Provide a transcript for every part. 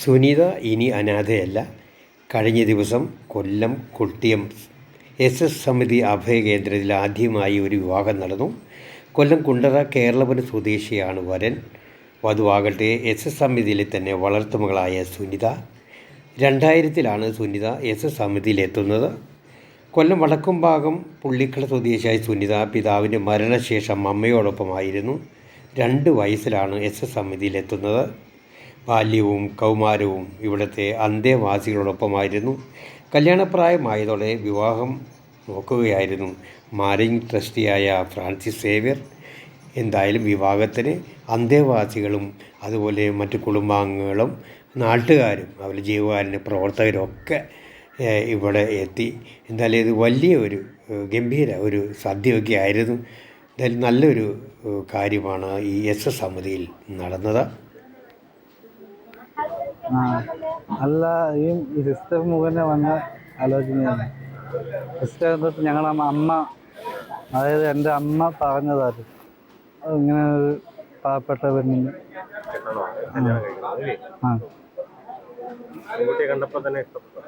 സുനിത ഇനി അനാഥയല്ല. കഴിഞ്ഞ ദിവസം കൊല്ലം കൊട്ടിയം എസ് എസ് സമിതി അഭയകേന്ദ്രത്തിൽ ആദ്യമായി ഒരു വിവാഹം നടന്നു. കൊല്ലം കുണ്ടറ കേരളപുര സ്വദേശിയാണ് വരൻ. വധുവാകട്ടെ എസ് എസ് സമിതിയിലെ തന്നെ വളർത്തുമകളായ സുനിത. രണ്ടായിരത്തിലാണ് സുനിത എസ് എസ് സമിതിയിലെത്തുന്നത് കൊല്ലം വടക്കുംഭാഗം പുള്ളിക്കട സ്വദേശിയായ സുനിത പിതാവിന്റെ മരണശേഷം അമ്മയോടൊപ്പമായിരുന്നു. രണ്ട് വയസ്സിലാണ് എസ് എസ് സമിതിയിലെത്തുന്നത് ബാല്യവും കൗമാരവും ഇവിടുത്തെ അന്തേവാസികളോടൊപ്പമായിരുന്നു കല്യാണപ്രായമായതോടെ വിവാഹം നോക്കുകയായിരുന്നു. മാരിങ് ട്രസ്റ്റിയായ ഫ്രാൻസിസ് സേവ്യർ. എന്തായാലും വിവാഹത്തിന് അന്തേവാസികളും അതുപോലെ മറ്റു കുടുംബാംഗങ്ങളും നാട്ടുകാരും അവരുടെ ജീവകാരുണ്യ പ്രവർത്തകരൊക്കെ ഇവിടെ എത്തി. എന്തായാലും ഇത് വലിയ ഒരു ഗംഭീര ഒരു സദ്യയൊക്കെ ആയിരുന്നു എന്തായാലും നല്ലൊരു കാര്യമാണ് ഈ എസ് എസ് സമിതിയിൽ നടന്നത്. അല്ല ഈ സിസ്റ്റർ മുഖേന വന്ന ആലോചനയാണ്. സിസ്റ്റർ തൊട്ട് ഞങ്ങളുടെ അമ്മ അതായത് എന്റെ അമ്മ അത് ഇങ്ങനെ ഒരു പാവപ്പെട്ട പെണ്ണിന്.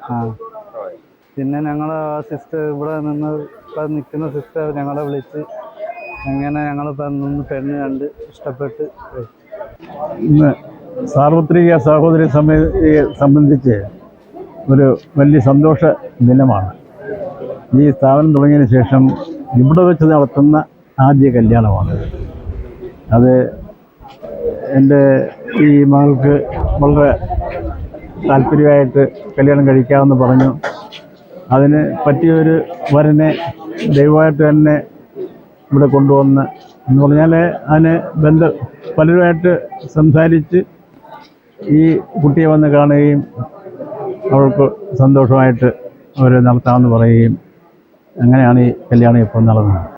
ആ. പിന്നെ ഞങ്ങൾ ആ സിസ്റ്റർ ഇവിടെ നിന്ന് ഇപ്പം നിൽക്കുന്ന സിസ്റ്റർ ഞങ്ങളെ വിളിച്ച് അങ്ങനെ ഞങ്ങൾ നിന്ന് പെണ്ണ് കണ്ട് ഇഷ്ടപ്പെട്ട് ഇന്ന് സാർവത്രിക സഹോദരി സമിതിയെ സംബന്ധിച്ച് ഒരു വലിയ സന്തോഷ ദിനമാണ്. ഈ സ്ഥാപനം തുടങ്ങിയതിന് ശേഷം ഇവിടെ വെച്ച് നടത്തുന്ന ആദ്യ കല്യാണമാണ്. അത് എന്റെ ഈ മകൾക്ക് വളരെ താല്പര്യമായിട്ട് കല്യാണം കഴിക്കാമെന്ന് പറഞ്ഞു. അതിന് പറ്റിയൊരു വരനെ ദൈവമായിട്ട് തന്നെ ഇവിടെ കൊണ്ടുവന്ന് എന്ന് പറഞ്ഞാൽ അതിന് ബന്ധ പലരുമായിട്ട് സംസാരിച്ച് ഈ കുട്ടിയെ വന്ന് കാണുകയും അവൾക്ക് സന്തോഷമായിട്ട് അവർ നടത്താമെന്ന് പറയുകയും അങ്ങനെയാണ് ഈ കല്യാണം ഇപ്പോൾ നടന്നത്.